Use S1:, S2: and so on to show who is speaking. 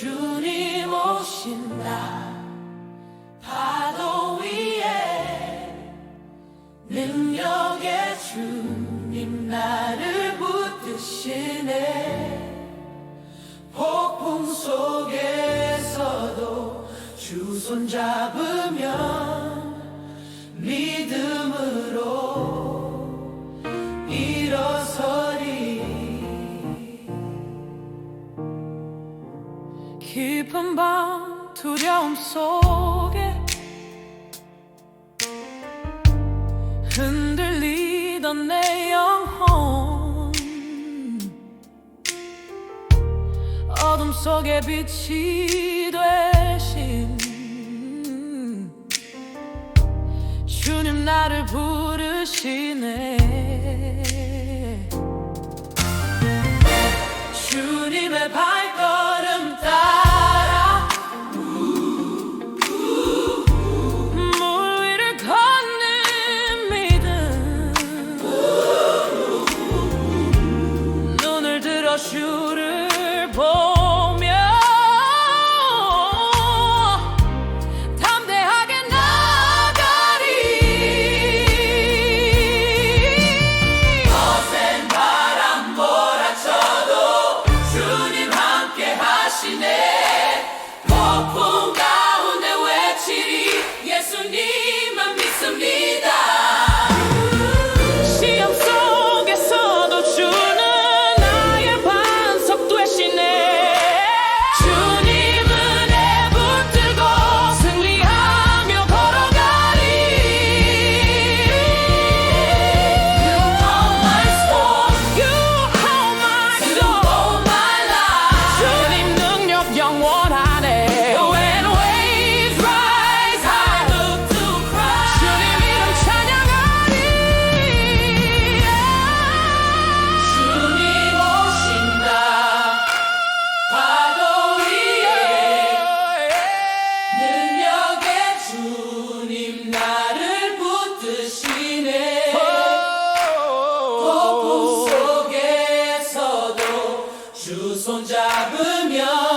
S1: 주님 오신다. 파도 위에 능력의 주님 나를 붙드시네. 폭풍 속에서도 주 손 잡으면 믿음으로 깊은 밤 두려움 속에 흔들리던 내 영혼. 어둠 속에 빛이 되신 주님 나를 부르시네 Oh. 주 손잡으면